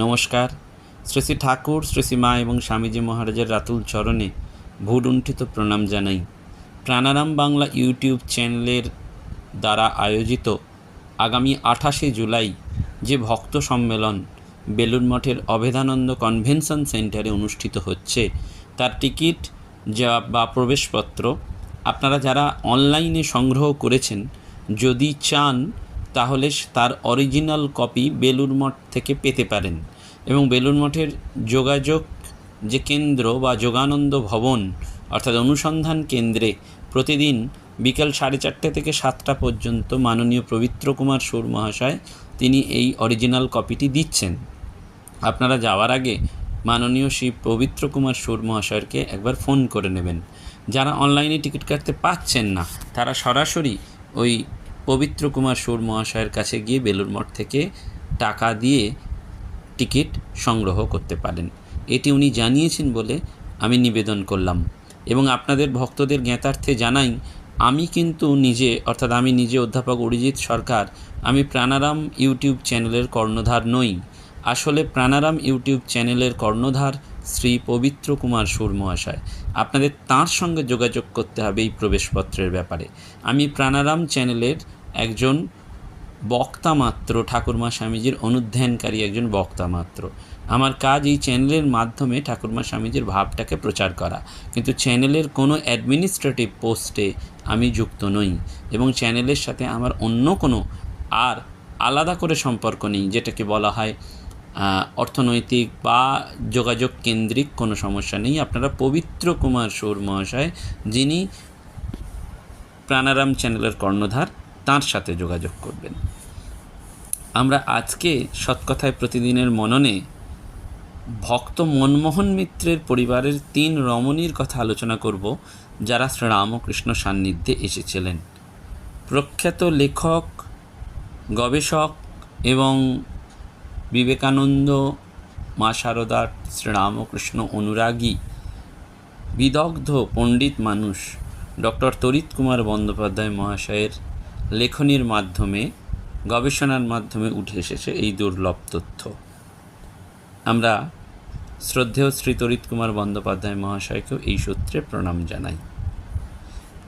নমস্কার। শ্রী শ্রী ঠাকুর শ্রী শ্রী মা এবং স্বামীজি মহারাজের রাতুল চরণে ভূলুণ্ঠিত প্রণাম জানাই। প্রাণারাম বাংলা ইউটিউব চ্যানেলের দ্বারা আয়োজিত আগামী আঠাশে জুলাই যে ভক্ত সম্মেলন বেলুর মঠের অভেদানন্দ কনভেনশন সেন্টারে অনুষ্ঠিত হচ্ছে, তার টিকিট যা বা প্রবেশপত্র আপনারা যারা অনলাইনে সংগ্রহ করেছেন, যদি চান তাহলে তার অরিজিনাল কপি বেলুর মঠ থেকে পেতে পারেন। এবং বেলুর মঠের যোগাযোগ যে কেন্দ্র বা যোগানন্দ ভবন, অর্থাৎ অনুসন্ধান কেন্দ্রে প্রতিদিন বিকাল সাড়ে চারটে থেকে সাতটা পর্যন্ত মাননীয় পবিত্র কুমার সুর মহাশয় তিনি এই অরিজিনাল কপিটি দিচ্ছেন। আপনারা যাওয়ার আগে মাননীয় শ্রী পবিত্র কুমার সুর মহাশয়কে একবার ফোন করে নেবেন। যারা অনলাইনে টিকিট কাটতে পাচ্ছেন না, তারা সরাসরি ওই পবিত্র কুমার সুর মহাশয়ের কাছে গিয়ে বেলুর মঠ থেকে টাকা দিয়ে টিকিট সংগ্রহ করতে পারেন। এটি উনি জানিয়েছেন বলে আমি নিবেদন করলাম। এবং আপনাদের ভক্তদের জ্ঞাতার্থে জানাই, আমি কিন্তু নিজে, অর্থাৎ আমি নিজে অধ্যাপক অরিজিৎ সরকার, আমি প্রাণারাম ইউটিউব চ্যানেলের কর্ণধার নই। আসলে প্রাণারাম ইউটিউব চ্যানেলের কর্ণধার শ্রী পবিত্র কুমার সুর মহাশয় আপনাদের তাঁর সঙ্গে যোগাযোগ করতে হবে এই প্রবেশপত্রের ব্যাপারে। আমি প্রাণারাম চ্যানেলের একজন বক্তা মাত্র, ঠাকুরমা স্বামীজির অনুধ্যানকারী একজন বক্তা মাত্র। আমার কাজ এই চ্যানেলের মাধ্যমে ঠাকুরমা স্বামীজির ভাবটাকে প্রচার করা। কিন্তু চ্যানেলের কোনো অ্যাডমিনিস্ট্রেটিভ পোস্টে আমি যুক্ত নই এবং চ্যানেলের সাথে আমার অন্য কোনো আর আলাদা করে সম্পর্ক নেই, যেটাকে বলা হয় অর্থনৈতিক বা যোগাযোগ কেন্দ্রিক কোনো সমস্যা নেই। আপনারা পবিত্র কুমার সুর মহাশয়, যিনি প্রাণারাম চ্যানেলের কর্ণধার, তার সাথে যোগাযোগ করবেন। আমরা আজকে সৎকথায় প্রতিদিনের মননে ভক্ত মনমোহন মিত্রের পরিবারের তিন রমণীর কথা আলোচনা করব, যারা শ্রীরামকৃষ্ণ সান্নিধ্যে এসেছিলেন। প্রখ্যাত লেখক, গবেষক এবং বিবেকানন্দ, মা শারদার শ্রীরামকৃষ্ণ অনুরাগী, বিদগ্ধ পণ্ডিত মানুষ, ডক্টর তরিত কুমার বন্দ্যোপাধ্যায় মহাশয়ের লেখনীর মাধ্যমে, গবেষণার মাধ্যমে উঠে এসেছে এই দুর্লভ তথ্য। আমরা শ্রদ্ধেয় শ্রী তরিত কুমার বন্দ্যোপাধ্যায় মহাশয়কেও এই সূত্রে প্রণাম জানাই।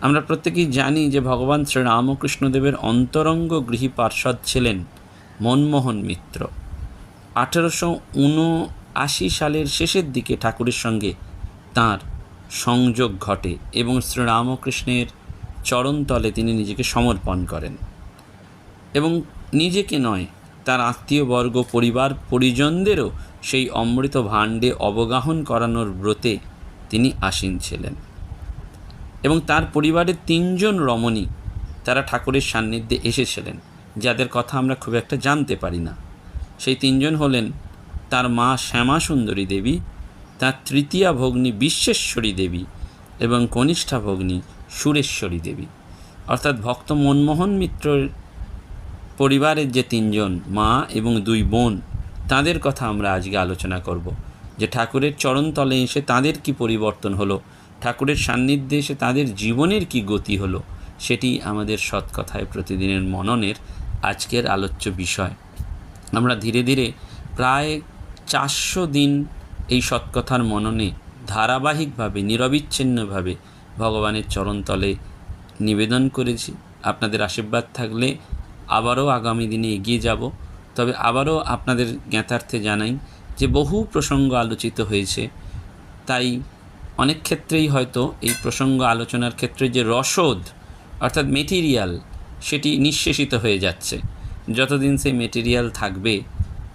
আমরা প্রত্যেকেই জানি যে ভগবান শ্রীরামকৃষ্ণদেবের অন্তরঙ্গ গৃহী পার্ষদ ছিলেন মনমোহন মিত্র। আঠেরোশো উনআশি সালের শেষের দিকে ঠাকুরের সঙ্গে তার সংযোগ ঘটে এবং শ্রীরামকৃষ্ণের চরণতলে তিনি নিজেকে সমর্পণ করেন। এবং নিজেকে নয়, তার আত্মীয়বর্গ, পরিবার, পরিজনদেরও সেই অমৃত ভাণ্ডে অবগাহন করানোর ব্রতে তিনি আসীন ছিলেন। এবং তার পরিবারের তিনজন রমণী তারা ঠাকুরের সান্নিধ্যে এসেছিলেন, যাদের কথা আমরা খুব একটা জানতে পারি না। সেই তিনজন হলেন তার মা শ্যামা সুন্দরী দেবী, তার তৃতীয়া ভগ্নী বিশ্বেশ্বরী দেবী এবং কনিষ্ঠা ভগ্নী সুরেশ্বরী দেবী। অর্থাৎ ভক্ত মনমোহন মিত্রের পরিবারের যে তিনজন মা এবং দুই বোন, তাদের কথা আমরা আজকে আলোচনা করব। যে ঠাকুরের চরণতলে এসে তাদের কি পরিবর্তন হলো, ঠাকুরের সান্নিধ্যে এসে তাদের জীবনের কি গতি হলো, সেটি আমাদের সৎকথায় প্রতিদিনের মননের আজকের আলোচ্য বিষয়। আমরা ধীরে ধীরে প্রায় চারশো দিন এই সৎকথার মননে ধারাবাহিকভাবে, নিরবিচ্ছিন্নভাবে ভগবানের চরণতলে নিবেদন করেছি। আপনাদের আশীর্বাদ থাকলে আবারও আগামী দিনে এগিয়ে যাব। তবে আবারও আপনাদের জ্ঞাতার্থে জানাই যে বহু প্রসঙ্গ আলোচিত হয়েছে। তাই অনেক ক্ষেত্রেই হয়তো এই প্রসঙ্গ আলোচনার ক্ষেত্রে যে রসদ, অর্থাৎ মেটেরিয়াল সেটি নিঃশেষিত হয়ে যাচ্ছে। যতদিন সেই মেটেরিয়াল থাকবে,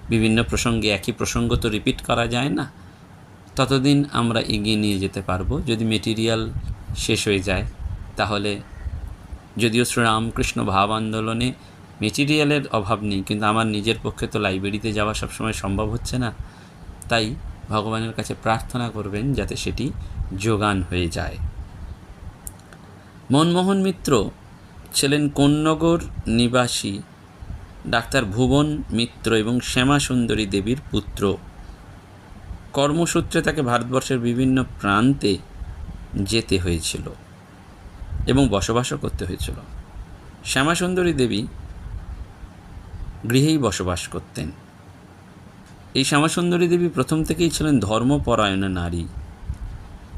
বিভিন্ন প্রসঙ্গে একই প্রসঙ্গ তো রিপিট করা যায় না, ততদিন আমরা এগিয়ে নিয়ে যেতে পারব। যদি মেটেরিয়াল শেষ হয়ে যায়, তাহলে যদিও শ্রীরামকৃষ্ণ ভাব আন্দোলনে মেটেরিয়ালের অভাব নেই, কিন্তু আমার নিজের পক্ষে তো লাইব্রেরিতে যাওয়া সবসময় সম্ভব হচ্ছে না। তাই ভগবানের কাছে প্রার্থনা করবেন যাতে সেটি যোগান হয়ে যায়। মনমোহন মিত্র ছিলেন কোন্নগর নিবাসী। ডাক্তার ভুবন মিত্র এবং শ্যামা সুন্দরী দেবীর পুত্র। কর্মসূত্রে তাকে ভারতবর্ষের বিভিন্ন প্রান্তে যেতে হয়েছিল এবং বসবাসও করতে হয়েছিল। শ্যামাসুন্দরী দেবী গৃহেই বসবাস করতেন। এই শ্যামাসুন্দরী দেবী প্রথম থেকেই ছিলেন ধর্মপরায়ণা নারী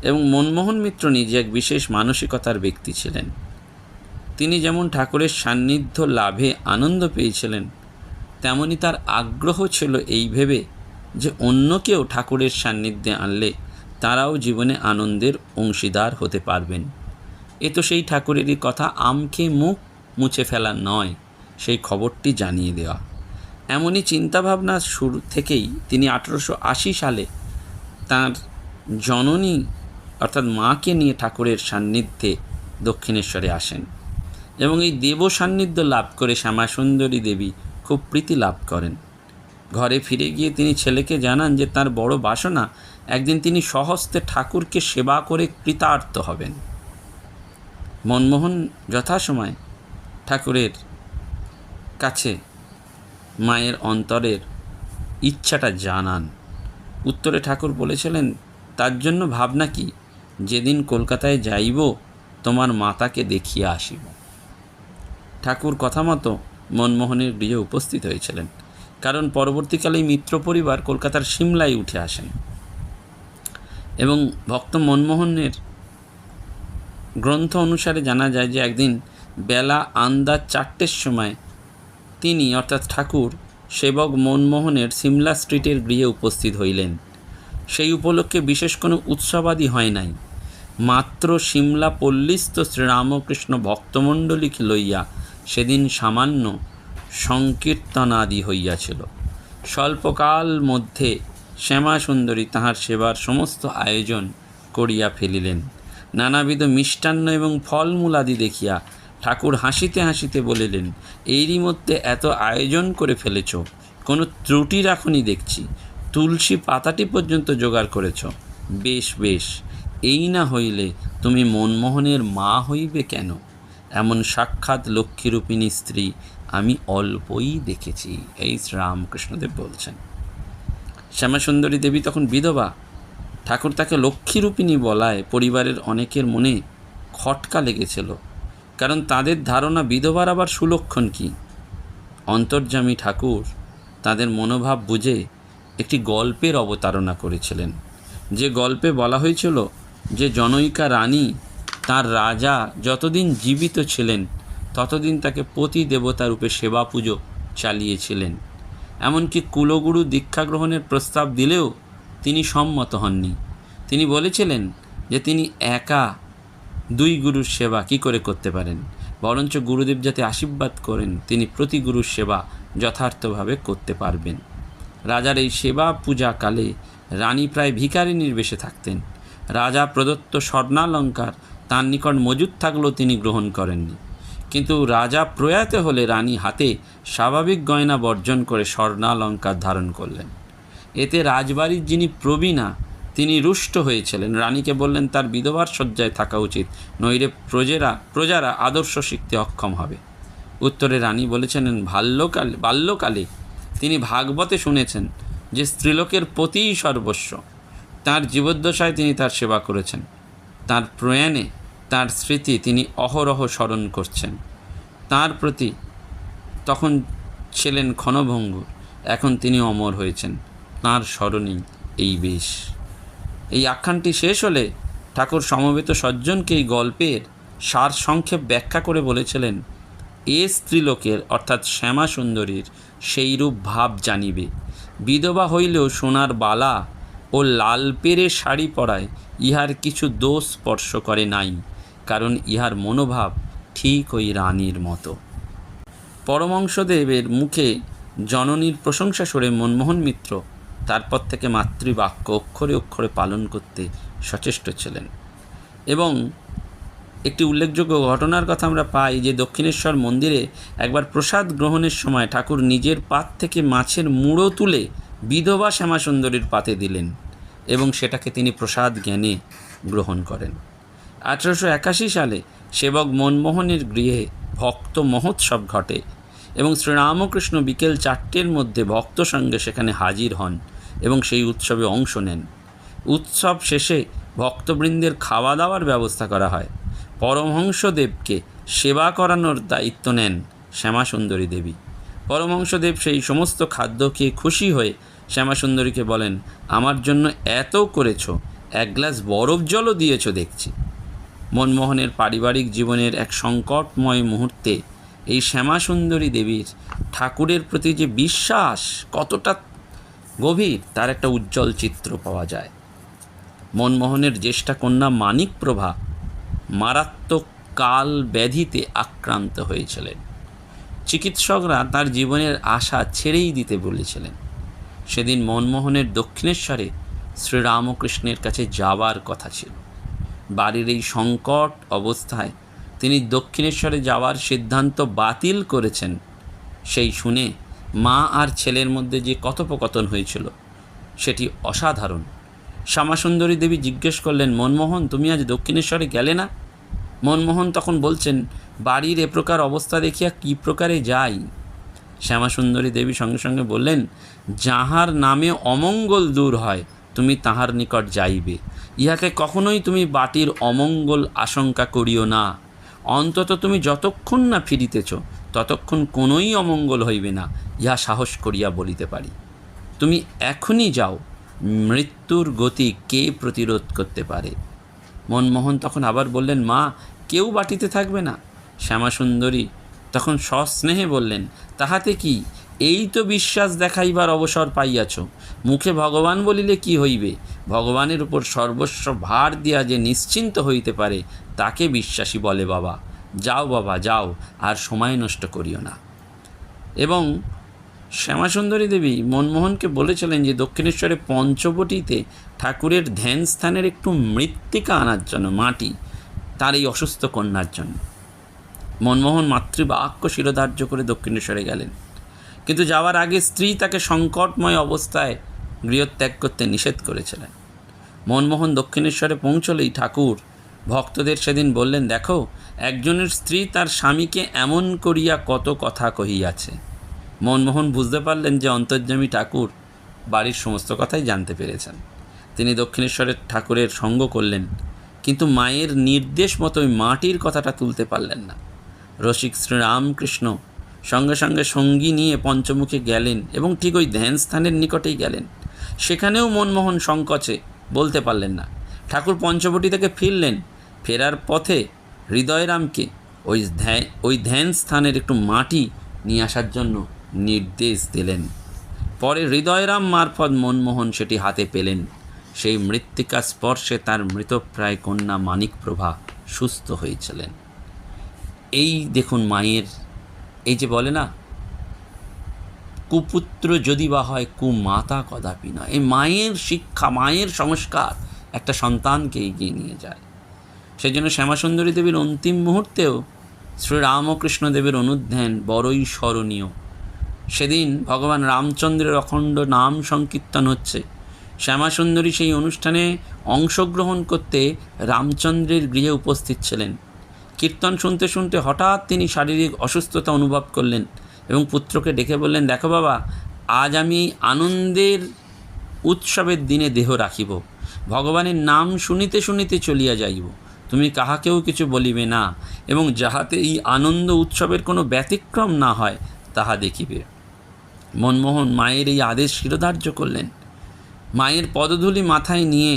এবং মনমোহন মিত্র নিজে এক বিশেষ মানসিকতার ব্যক্তি ছিলেন। তিনি যেমন ঠাকুরের সান্নিধ্য লাভে আনন্দ পেয়েছিলেন, তেমনি তার আগ্রহ ছিল এই ভেবে যে অন্যকেও ঠাকুরের সান্নিধ্যে আনলে তারাও জীবনে আনন্দের অংশীদার হতে পারবেন। এ তো সেই ঠাকুরেরই কথা আমকে মুখ মুছে ফেলা নয়, সেই খবরটি জানিয়ে দেওয়া। এমনই চিন্তাভাবনা শুরু থেকেই তিনি আঠেরোশো আশি সালে তার জননী অর্থাৎ মাকে নিয়ে ঠাকুরের সান্নিধ্যে দক্ষিণেশ্বরে আসেন। এবং এই দেব সান্নিধ্য লাভ করে শ্যামাসুন্দরী দেবী খুব প্রীতি লাভ করেন। ঘরে ফিরে গিয়ে তিনি ছেলেকে জানান যে তার বড় বাসনা, একদিন তিনি সহস্তে ঠাকুরকে সেবা করে কৃতার্থ হবেন। মনমোহন যথাসময় ঠাকুরের কাছে মায়ের অন্তরের ইচ্ছাটা জানান। উত্তরে ঠাকুর বলেছিলেন, তার জন্য ভাবনা কি? যেদিন কলকাতায় যাইব, তোমার মাতাকে দেখিয়া আসিব। ঠাকুর কথা মতো মনমোহনের গৃহে উপস্থিত হয়েছিলেন, কারণ পরবর্তীকালে মিত্র পরিবার কলকাতার সিমলায় উঠে আসেন। এবং ভক্ত মনমোহনের গ্রন্থ অনুসারে জানা যায় যে একদিন বেলা আন্দাজ চারটের সময় তিনি, অর্থাৎ ঠাকুর, সেবক মনমোহনের সিমলা স্ট্রিটের গৃহে উপস্থিত হইলেন। সেই উপলক্ষে বিশেষ কোনো উৎসবাদী হয় নাই। মাত্র সিমলা পল্লীস্থ শ্রীরামকৃষ্ণ ভক্তমণ্ডলীকে লইয়া সেদিন সামান্য সংকীর্তনাদি হইয়াছিল। স্বল্পকাল মধ্যে শ্যামাসুন্দরী তাহার সেবার সমস্ত আয়োজন করিয়া ফেলিলেন। নানাবিধ মিষ্টান্ন এবং ফলমূলাদি দেখিয়া ঠাকুর হাসিতে হাসিতে বলিলেন, এরই মধ্যে এত আয়োজন করে ফেলেছ, কোনো ত্রুটি রাখনি দেখছি। তুলসী পাতাটি পর্যন্ত জোগাড় করেছ। বেশ বেশ, এই না হইলে তুমি মনমোহনের মা হইবে কেন? এমন সাক্ষাৎ লক্ষ্মীরূপিণী স্ত্রী আমি অল্পই দেখেছি, এই শ্রীরামকৃষ্ণদেব বলছেন। শ্যামাসুন্দরী দেবী তখন বিধবা। ঠাকুর তাকে লক্ষ্মীরূপিণী বলায় পরিবারের অনেকের মনে খটকা লেগেছিল, কারণ তাদের ধারণা বিধবার আবার সুলক্ষণ কি? অন্তর্যামী ঠাকুর তাদের মনোভাব বুঝে একটি গল্পের অবতারণা করেছিলেন। যে গল্পে বলা হয়েছিল যে জনৈকা রানী তার রাজা যতদিন জীবিত ছিলেন, ততদিন তাকে পতি দেবতা রূপে সেবা পুজো চালিয়েছিলেন। এমনকি কুলগুরু দীক্ষা গ্রহণের প্রস্তাব দিলেও তিনি সম্মত হননি। তিনি বলেছিলেন যে তিনি একা দুই গুরুর সেবা কি করে করতে পারেন? বরঞ্চ গুরুদেব যাতে আশীর্বাদ করেন, তিনি প্রতি গুরুর সেবা যথার্থভাবে করতে পারবেন। রাজার এই সেবা পূজাকালে রানী প্রায় ভিকারিনীর বেশে থাকতেন। রাজা প্রদত্ত স্বর্ণালঙ্কার তার নিকট মজুদ থাকলেও তিনি গ্রহণ করেননি। কিন্তু রাজা প্রয়াত হলে রানী হাতে স্বাভাবিক গয়না বর্জন করে স্বর্ণালঙ্কার ধারণ করলেন। এতে রাজবাড়ির যিনি প্রবীণা, তিনি রুষ্ট হয়েছিলেন। রানীকে বললেন, তার বিধবার শয্যায় থাকা উচিত, নইলে প্রজেরা, প্রজারা আদর্শ শিখতে অক্ষম হবে। উত্তরে রানী বলেছিলেন বাল্যকালে বাল্যকালে তিনি ভাগবতে শুনেছেন যে স্ত্রীলোকের প্রতিই সর্বস্ব। তার জীবদ্দশায় তিনি তার সেবা করেছেন। তার প্রয়াণে তার স্মৃতি তিনি অহরহ স্মরণ করছেন। তার প্রতি তখন ছিলেন ক্ষণভঙ্গুর এখন তিনি অমর হয়েছেন। তাঁর স্মরণেই এই বেশ। এই আখ্যানটি শেষ হলে ঠাকুর সমবেত সজ্জনকে এই গল্পের সার সংক্ষেপ ব্যাখ্যা করে বলেছিলেন, এ স্ত্রীলোকের, অর্থাৎ শ্যামা সুন্দরীর সেইরূপ ভাব জানিবে। বিধবা হইলেও সোনার বালা ও লাল পেরে শাড়ি পরায় ইহার কিছু দোষ স্পর্শ করে নাই। কারণ ইহার মনোভাব ঠিক ওই রানীর মতো। পরমংশদেবের মুখে জননীর প্রশংসা সরে মনমোহন মিত্র তারপর থেকে মাতৃবাক্য অক্ষরে অক্ষরে পালন করতে সচেষ্ট ছিলেন। এবং একটি উল্লেখযোগ্য ঘটনার কথা আমরা পাই যে দক্ষিণেশ্বর মন্দিরে একবার প্রসাদ গ্রহণের সময় ঠাকুর নিজের পাত থেকে মাছের মুড়ো তুলে বিধবা শ্যামাসুন্দরীর পাতে দিলেন এবং সেটাকে তিনি প্রসাদ জ্ঞানে গ্রহণ করেন। আঠারোশো একাশি সালে সেবক মনমোহনের গৃহে ভক্ত মহোৎসব ঘটে এবং শ্রীরামকৃষ্ণ বিকেল চারটের মধ্যে ভক্ত সঙ্গে সেখানে হাজির হন এবং সেই উৎসবে অংশ নেন। উৎসব শেষে ভক্তবৃন্দের খাওয়া দাওয়ার ব্যবস্থা করা হয়। পরমহংসদেবকে সেবা করানোর দায়িত্ব নেন শ্যামাসুন্দরী দেবী। পরমহংসদেব সেই সমস্ত খাদ্য খেয়ে খুশি হয়ে শ্যামাসুন্দরীকে বলেন, আমার জন্য এত করেছ, এক গ্লাস বরফ জলও দিয়েছ দেখছি। মনমোহনের পারিবারিক জীবনের এক সংকটময় মুহূর্তে, এই শ্যামাসুন্দরী দেবীর ঠাকুরের প্রতি যে বিশ্বাস কতটা গভীর, তার একটা উজ্জ্বল চিত্র পাওয়া যায়। মনমোহনের জ্যেষ্ঠা কন্যা মানিক প্রভা মারাত্মক কাল ব্যাধিতে আক্রান্ত হয়েছিলেন। চিকিৎসকরা তার জীবনের আশা ছেড়েই দিতে বলেছিলেন। সেদিন মনমোহনের দক্ষিণেশ্বরে শ্রীরামকৃষ্ণের কাছে যাওয়ার কথা ছিল। বাড়ির এই সংকট অবস্থায় তিনি দক্ষিণেশ্বরে যাওয়ার সিদ্ধান্ত বাতিল করেছেন। সেই শুনে মা আর ছেলের মধ্যে যে কথোপকথন হয়েছিল, সেটি অসাধারণ। শ্যামাসুন্দরী দেবী জিজ্ঞেস করলেন, মনমোহন, তুমি আজ দক্ষিণেশ্বরে গেলে না? মনমোহন তখন বলছেন, বাড়ির এ প্রকার অবস্থা দেখিয়া কী প্রকারে যাই? শ্যামাসুন্দরী দেবী সঙ্গে সঙ্গে বললেন, যাহার নামে অমঙ্গল দূর হয় তুমি তাহার নিকট যাইবে। ইহাতে কখনোই তুমি বাটির অমঙ্গল আশঙ্কা করিও না। অন্তত তুমি যতক্ষণ না ফিরিতেছ, ততক্ষণ কোনোই অমঙ্গল হইবে না, ইহা সাহস করিয়া বলিতে পারি। তুমি এখনই যাও, মৃত্যুর গতি কে প্রতিরোধ করতে পারে? মনমোহন তখন আবার বললেন, মা, কেউ বাটিতে থাকবে না? শ্যামাসুন্দরী তখন সস্নেহে বললেন, তাহাতে কি? এই তো বিশ্বাস দেখাইবার অবসর পাইয়াছ। মুখে ভগবান বলিলে কি হইবে? ভগবানের উপর সর্বস্ব ভার দিয়া যে নিশ্চিন্ত হইতে পারে, তাকে বিশ্বাসী বলে বাবা। যাও বাবা, যাও, আর সময় নষ্ট করিও না। এবং শ্যামাসুন্দরী দেবী মনমোহনকে বলেছিলেন যে, দক্ষিণেশ্বরে পঞ্চবটিতে ঠাকুরের ধ্যান স্থানের একটু মৃত্তিকা আনার জন্য, মাটি, তার এই অসুস্থ কন্যার জন্য। মনমোহন মাতৃবাক্য শিরোধার্য করে দক্ষিণেশ্বরে গেলেন। কিন্তু যাওয়ার আগে স্ত্রী তাকে সংকটময় অবস্থায় গৃহত্যাগ করতে নিষেধ করেছিলেন। মনমোহন দক্ষিণেশ্বরে পৌঁছলেই ঠাকুর ভক্তদের সেদিন বললেন, দেখো, একজনের স্ত্রী তার স্বামীকে এমন করিয়া কত কথা কহিয়াছে। মনমোহন বুঝতে পারলেন যে অন্তর্যামী ঠাকুর বাড়ির সমস্ত কথাই জানতে পেরেছেন। তিনি দক্ষিণেশ্বরের ঠাকুরের সঙ্গ করলেন, কিন্তু মায়ের নির্দেশ মতোই মাটির কথাটা তুলতে পারলেন না। রসিক শ্রীরামকৃষ্ণ সঙ্গে সঙ্গে সঙ্গী নিয়ে পঞ্চমুখে গেলেন এবং ঠিক ওই ধ্যান স্থানের নিকটেই গেলেন। সেখানেও মনমোহন সংকোচে বলতে পারলেন না। ঠাকুর পঞ্চবটি থেকে ফিরলেন। ফেরার পথে হৃদয়রামকে ওই ধ্যান ওই ধ্যান স্থানের একটু মাটি নিয়ে আসার জন্য নির্দেশ দিলেন। পরে হৃদয়রাম মারফত মনমোহন সেটি হাতে পেলেন। সেই মৃত্তিকা স্পর্শে তার মৃতপ্রায় কন্যা মানিকপ্রভা সুস্থ হয়েছিলেন। এই দেখুন মায়ের এই যে বলে না, কুপুত্র যদি বা হয় কুমাতা কদাপি নয়। এই মায়ের শিক্ষা, মায়ের সংস্কার একটা সন্তানকে এগিয়ে নিয়ে যায়। সেই জন্য শ্যামাসুন্দরী দেবীর অন্তিম মুহূর্তেও শ্রীরামকৃষ্ণ দেবের অনুধ্যান বড়ই স্মরণীয়। সেদিন ভগবান রামচন্দ্রের অখণ্ড নাম সংকীর্তন হচ্ছে। শ্যামাসুন্দরী সেই অনুষ্ঠানে অংশগ্রহণ করতে রামচন্দ্রের গৃহে উপস্থিত ছিলেন। কীর্তন শুনতে শুনতে হঠাৎ তিনি শারীরিক অসুস্থতা অনুভব করলেন এবং পুত্রকে ডেকে বললেন, দেখো বাবা, আজ আমি আনন্দের উৎসবের দিনে দেহ রাখিব। ভগবানের নাম শুনিতে শুনিতে চলিয়া যাইব। তুমি কাহাকেও কিছু বলিবে না এবং যাহাতে এই আনন্দ উৎসবের কোনো ব্যতিক্রম না হয়, তাহা দেখিবে। মনমোহন মায়ের এই আদেশ শিরোধার্য করলেন। মায়ের পদধূলি মাথায় নিয়ে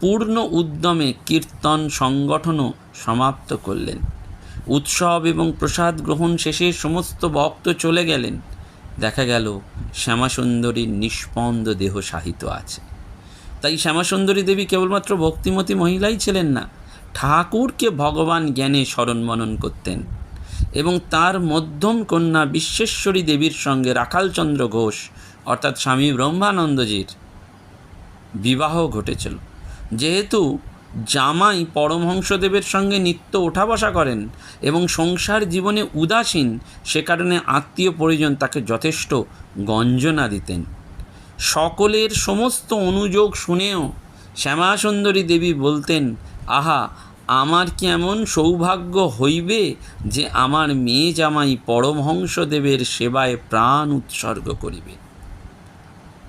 পূর্ণ উদ্যমে কীর্তন সংগঠনও সমাপ্ত করলেন। উৎসব এবং প্রসাদ গ্রহণ শেষে সমস্ত ভক্ত চলে গেলেন। দেখা গেল শ্যামাসুন্দরীর নিষ্পন্দ দেহ সাহিত্য আছে। তাই শ্যামাসুন্দরী দেবী কেবলমাত্র ভক্তিমতী মহিলাই ছিলেন না, ঠাকুরকে ভগবান জ্ঞানে স্মরণ মনন করতেন এবং তার মধ্যম কন্যা বিশ্বেশ্বরী দেবীর সঙ্গে রাখালচন্দ্র ঘোষ, অর্থাৎ স্বামী ব্রহ্মানন্দজির বিবাহ ঘটেছিল। যেহেতু জামাই পরমহংসদেবের সঙ্গে নিত্য ওঠা বসা করেন এবং সংসার জীবনে উদাসীন, সে কারণে আত্মীয় পরিজন তাকে যথেষ্ট গঞ্জনা দিতেন। সকলের সমস্ত অনুযোগ শুনেও শ্যামাসুন্দরী দেবী বলতেন, আহা, আমার কি এমন সৌভাগ্য হইবে যে আমার মেয়ে জামাই পরমহংসদেবের সেবায় প্রাণ উৎসর্গ করিবে?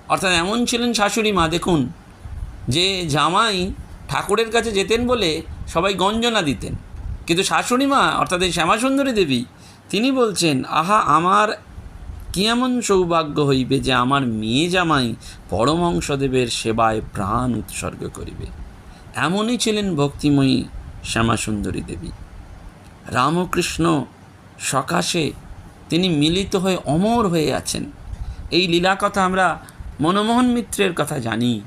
অর্থাৎ এমন ছিলেন শাশুড়ি মা, দেখুন যে জামাই ঠাকুরের কাছে যেতেন বলে সবাই গঞ্জনা দিতেন। কিন্তু শাশুড়ি মা, অর্থাৎ এই শ্যামাসুন্দরী দেবী, তিনি বলছেন, আহা, আমার কি এমন সৌভাগ্য হইবে যে আমার মেয়ে জামাই পরমহংসদেবের সেবায় প্রাণ উৎসর্গ করিবে? এমনই ছিলেন ভক্তিময়ী শ্যামাসুন্দরী দেবী। রামকৃষ্ণ সকাশে তিনি মিলিত হয়ে অমর হয়ে আছেন। এই লীলা কথা আমরা মনমোহন মিত্রের কথা জানি।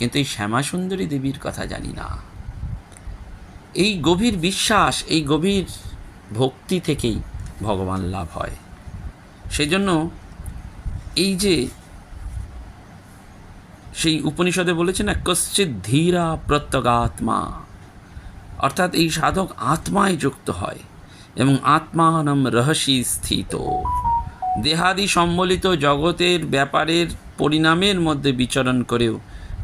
কিন্তু এই শ্যামাসুন্দরী দেবীর কথা জানি না। এই গভীর বিশ্বাস, এই গভীর ভক্তি থেকেই ভগবান লাভ হয়। সেজন্য এই যে সেই উপনিষদে বলেছে না, কশ্চিৎ ধীরা প্রত্যগাত্মা। অর্থাৎ এই সাধক আত্মায় যুক্ত হয় এবং আত্মানম রহস্যি স্থিত। দেহাদি সম্বলিত জগতের ব্যাপারের পরিণামের মধ্যে বিচরণ করেও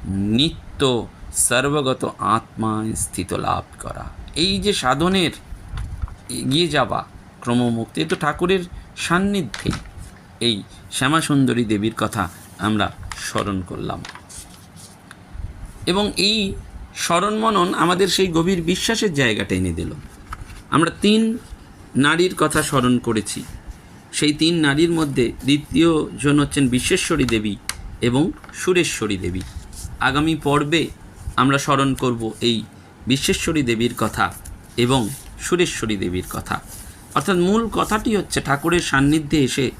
নিত্য সর্বগত আত্মায় স্থিত লাভ করা। এই যে সাধনের এগিয়ে যাওয়া ক্রমমুক্তি তো ঠাকুরের সান্নিধ্যেই এই শ্যামাসুন্দরী দেবীর কথা আমরা স্মরণ করলাম। এবং এই স্মরণ মনন আমাদের সেই গভীর বিশ্বাসের জায়গাটা এনে দিল। আমরা তিন নারীর কথা স্মরণ করেছি। সেই তিন নারীর মধ্যে দ্বিতীয় জন হচ্ছেন বিশ্বেশ্বরী দেবী এবং সুরেশ্বরী দেবী। আগামী পর্বে আমরা স্মরণ করব এই বিশ্বেশ্বরী দেবীর কথা এবং সুরেশ্বরী দেবীর কথা। অর্থাৎ মূল কথাটি হচ্ছে ঠাকুরের সান্নিধ্যে এসে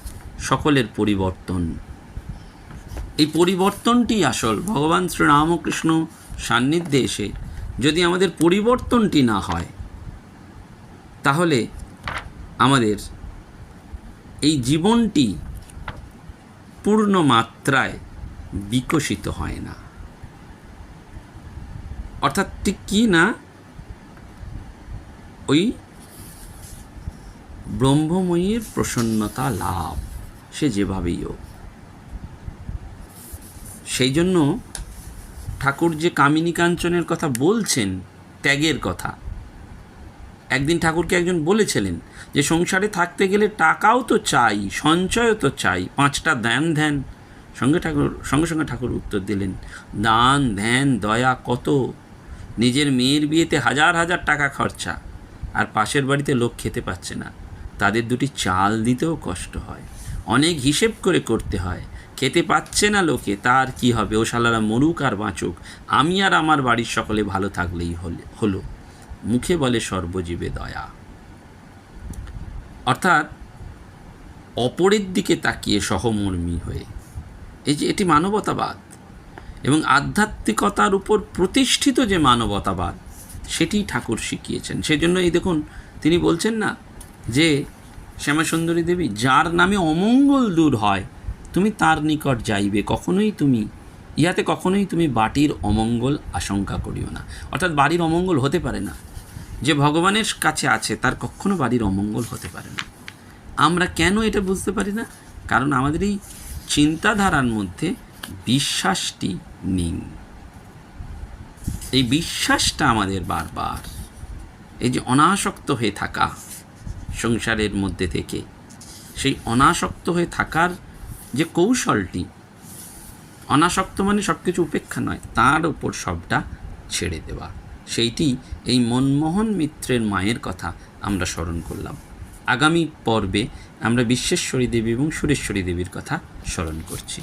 সকলের পরিবর্তন। এই পরিবর্তনটি আসল। ভগবান শ্রীরামকৃষ্ণ সান্নিধ্যে এসে যদি আমাদের পরিবর্তনটি না হয়, তাহলে আমাদের এই জীবনটি পূর্ণ মাত্রায় বিকশিত হয় না। অর্থাৎ ঠিক কি না? ওই ব্রহ্মময়ীর প্রসন্নতা লাভ, সে যেভাবেই হোক। সেই জন্য ঠাকুর যে কামিনী কাঞ্চনের কথা বলছেন, ত্যাগের কথা, একদিন ঠাকুরকে একজন বলেছিলেন যে, সংসারে থাকতে গেলে টাকাও তো চাই, সঞ্চয়ও তো চাই, পাঁচটা ধ্যান ধ্যান। সঙ্গে ঠাকুর, সঙ্গে সঙ্গে ঠাকুর উত্তর দিলেন, দান, ধ্যান, দয়া কত নিজের মেয়ের বিয়েতে হাজার হাজার টাকা খরচা, আর পাশের বাড়িতে লোক খেতে পাচ্ছে না। তাদের দুটি চাল দিতেও কষ্ট হয়। অনেক হিসেব করে করতে হয়। খেতে পাচ্ছে না লোকে তার কি হবে? ও শালারা মরুক আর বাঁচুক। আমি আর আমার বাড়ির সকলে ভালো থাকলেই হলে হলো। মুখে বলে সর্বজীবে দয়া। অর্থাৎ, অপরের দিকে তাকিয়ে সহমর্মী হয়ে। এই যে এটি মানবতাবাদ। এবং আধ্যাত্মিকতার উপর প্রতিষ্ঠিত যে মানবতাবাদ সেটি ঠাকুর শিখিয়েছেন। সেই জন্য এই দেখুন, তিনি বলছেন না যে শ্যামাসুন্দরী দেবী, যার নামে অমঙ্গল দূর হয়, তুমি তার নিকট যাইবে, কখনোই তুমি, ইহাতে কখনোই তুমি বাটির অমঙ্গল আশঙ্কা করিও না। অর্থাৎ বাড়ির অমঙ্গল হতে পারে না। যে ভগবানের কাছে আছে, তার কখনো বাড়ির অমঙ্গল হতে পারে না। আমরা কেন এটা বুঝতে পারি না? কারণ আমাদের এই চিন্তাধারার মধ্যে বিশ্বাসটি নেই এই বিশ্বাসটা আমাদের বারবার। এই যে অনাসক্ত হয়ে থাকা সংসারের মধ্যে থেকে, সেই অনাসক্ত হয়ে থাকার যে কৌশলটি, অনাসক্ত মানে সব কিছু উপেক্ষা নয়, তার ওপর সবটা ছেড়ে দেওয়া। সেইটি এই মনমোহন মিত্রের মায়ের কথা আমরা স্মরণ করলাম। আগামী পর্বে আমরা বিশ্বেশ্বরী দেবী এবং সুরেশ্বরী দেবীর কথা স্মরণ করছি।